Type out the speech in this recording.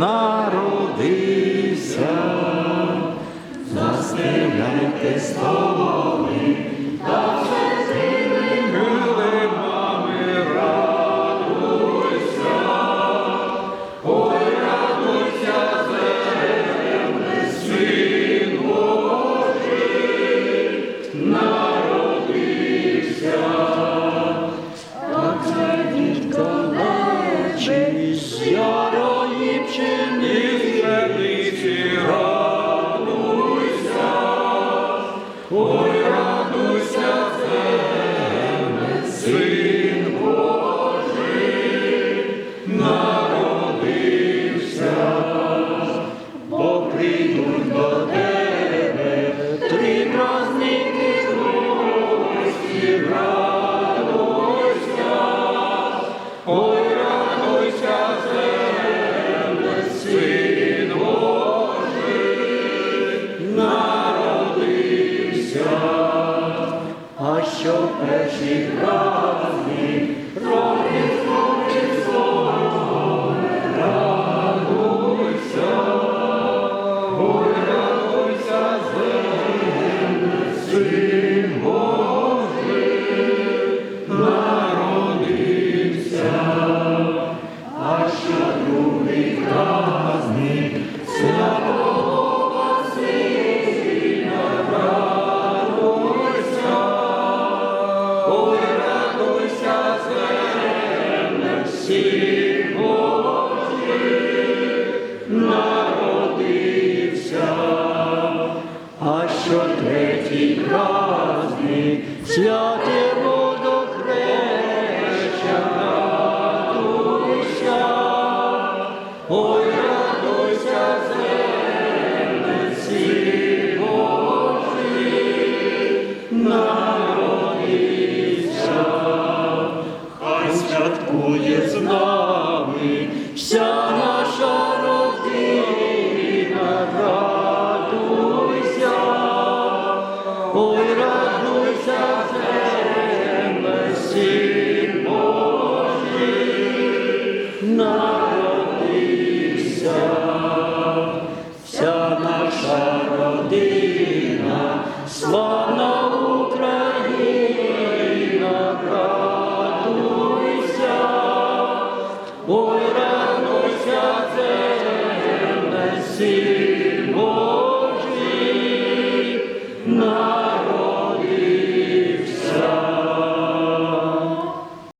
народився, застеляйте слово. Deus. що перші разні, святий праздник, святе водохреща, радуйся, ой, радуйся, земле всі Божі, народися, святкує з нами вся. Holy